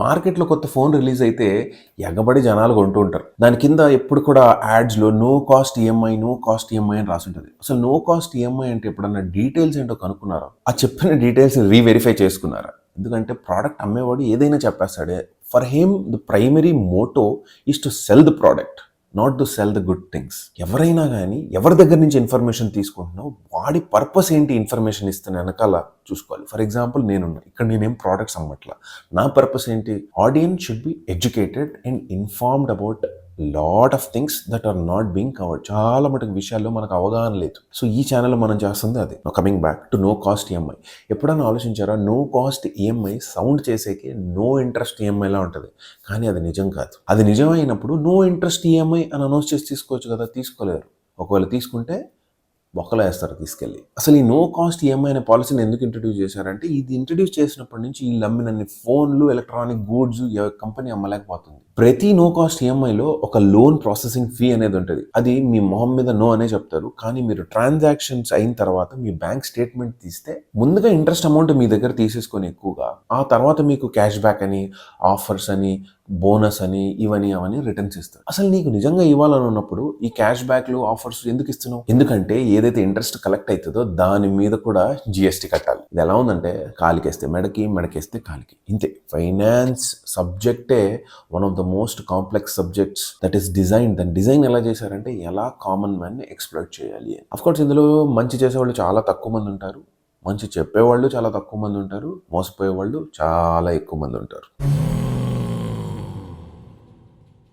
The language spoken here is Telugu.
మార్కెట్లో కొత్త ఫోన్ రిలీజ్ అయితే ఎగబడి జనాలు కొంటూ ఉంటారు. దాని కింద ఎప్పుడు కూడా యాడ్స్లో no cost EMI no cost EMI అని రాసి ఉంటుంది అసలు నో కాస్ట్ ఈఎంఐ అంటే ఎప్పుడన్నా డీటెయిల్స్ ఏంటో కనుక్కున్నారా? ఆ చెప్పిన డీటెయిల్స్ రీవెరిఫై చేసుకున్నారా? ఎందుకంటే ప్రోడక్ట్ అమ్మేవాడు ఏదైనా చెప్పేస్తాడే. For him the primary motto is to sell the product. Not to sell the good things ఎవరైనా కానీ ఎవరి దగ్గర నుంచి ఇన్ఫర్మేషన్ తీసుకుంటున్నావు వాడి పర్పస్ ఏంటి ఇన్ఫర్మేషన్ ఇస్తున్న వెనకాల చూసుకోవాలి. ఫర్ ఎగ్జాంపుల్ నేనున్నా ఇక్కడ నేనేం ప్రోడక్ట్స్ అమ్మట్లా. నా పర్పస్ ఏంటి? Audience should be educated and informed about lot of things that are not being covered చాలా మటుకు విషయాల్లో మనకు అవగాహన లేదు. సో ఈ ఛానల్లో మనం చేస్తుంది అది. Coming back to no cost EMI ఎప్పుడైనా ఆలోచించారా? నో కాస్ట్ ఈఎంఐ సౌండ్ చేసేకి నో ఇంట్రెస్ట్ ఈఎంఐలా ఉంటుంది. కానీ అది నిజం కాదు. అది నిజమైనప్పుడు నో ఇంట్రెస్ట్ ఈఎంఐ అని అనౌన్స్ చేసి తీసుకోవచ్చు కదా? తీసుకోలేరు. ఒకవేళ తీసుకుంటే బొక్కలు వేస్తారు తీసుకెళ్ళి. అసలు ఈ నో కాస్ట్ ఈఎంఐ అనే పాలసీని ఎందుకు ఇంట్రడ్యూస్ చేశారంటే ఇది ఇంట్రడ్యూస్ చేసినప్పటి నుంచి వీళ్ళు అమ్మినన్ని ఫోన్లు ఎలక్ట్రానిక్ గూడ్స్ కంపెనీ అమ్మలేకపోతుంది. ప్రతి నో కాస్ట్ ఈఎంఐలో ఒక లోన్ ప్రాసెసింగ్ ఫీ అనేది ఉంటుంది. అది మీ మొహం మీద నో అనే చెప్తారు. కానీ మీరు ట్రాన్సాక్షన్స్ అయిన తర్వాత మీ బ్యాంక్ స్టేట్మెంట్ తీస్తే ముందుగా ఇంట్రెస్ట్ అమౌంట్ మీ దగ్గర తీసేసుకొని ఎక్కువగా ఆ తర్వాత మీకు క్యాష్ బ్యాక్ అని ఆఫర్స్ అని బోనస్ అని ఇవని అవని రిటర్న్స్ ఇస్తారు. అసలు నీకు నిజంగా ఇవ్వాలని ఉన్నప్పుడు ఈ క్యాష్ బ్యాక్లు ఆఫర్స్ ఎందుకు ఇస్తున్నావు? ఎందుకంటే ఏదైతే ఇంట్రెస్ట్ కలెక్ట్ అవుతుందో దాని మీద కూడా జిఎస్టీ కట్టాలి. ఇది ఎలా ఉందంటే కాలికేస్తే మెడకి మెడకేస్తే కాలికి. ఇంతే. Finance సబ్జెక్టే one of the most complex subjects that is design దాని డిజైన్ ఎలా చేశారంటే ఎలా కామన్ మ్యాన్ ఎక్స్ప్లోర్ చేయాలి అఫ్ కోర్స్ ఇందులో మంచి చేసేవాళ్ళు చాలా తక్కువ మంది ఉంటారు. మంచి చెప్పేవాళ్ళు చాలా తక్కువ మంది ఉంటారు. మోసపోయే వాళ్ళు చాలా ఎక్కువ మంది ఉంటారు.